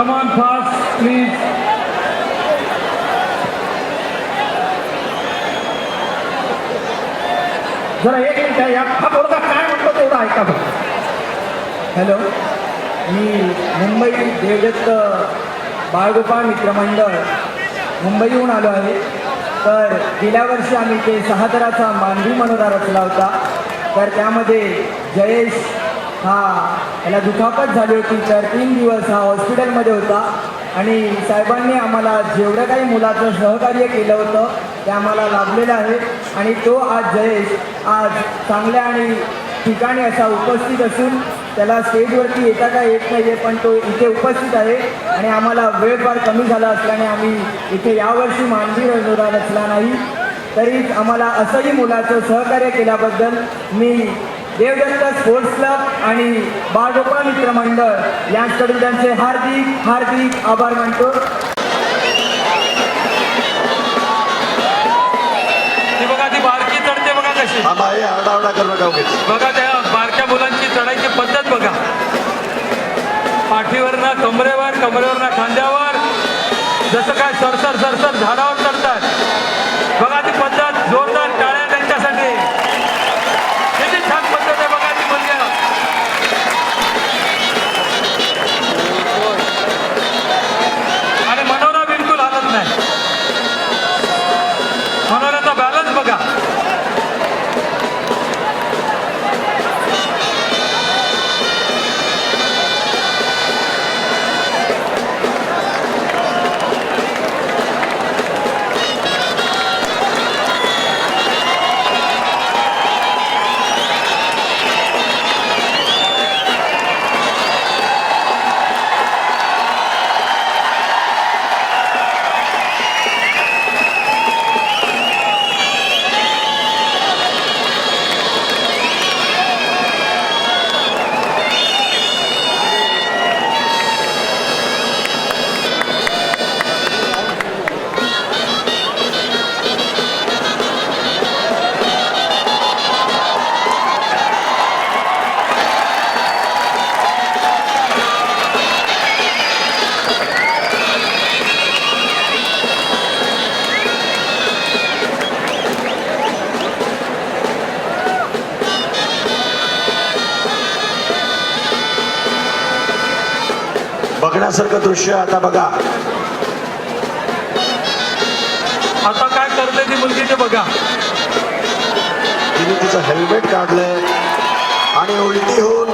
Come on, pass, please. जरा एक minute या हा पोरगा काय म्हणतो तेवढं ऐका बघ हॅलो मी मुंबई देवदत्त बाळगोपाळ मित्रमंडळ मुंबईहून आलो आहे. तर गेल्या वर्षी आम्ही ते सहादराचा मानवी मनोरा रचला होता. तर त्यामध्ये जयेश हा याला दुखापत झाली होती. तर तीन दिवस हा हॉस्पिटलमध्ये होता. आणि साहेबांनी आम्हाला जेवढं काही मुलाचं सहकार्य केलं होतं ते आम्हाला लाभलेलं आहे. आणि तो आज जयेश आज चांगल्या आणि ठिकाणी असा उपस्थित असून त्याला स्टेजवरती येता का येत नाही आहे पण तो इथे उपस्थित आहे. आणि आम्हाला वेळ फार कमी झाला असल्याने आम्ही इथे यावर्षी मानवी रजोरा असला नाही. तरी आम्हाला असंही मुलाचं सहकार्य केल्याबद्दल मी देवदत्त स्पोर्ट्स क्लब आणि बाळगोपाळ मित्र मंडळ. यांच्याकडून त्यांचे हार्दिक हार्दिक आभार मानतो. ती बघा ती बारकी चढते बघा कशी. बाई आरडाओरडा करू नका उगीच. बघा त्या बारक्या मुलांची चढायची पद्धत बघा. पाठीवरनं कमरेवर कमरेवरनं खांद्यावर. जसं काय सरसर बघण्यासारखं दृश्य आता बघा. आता काय करते ती मुलगी ते बघा. तिने तिचं हेल्मेट काढलंय आणि उलटी होऊन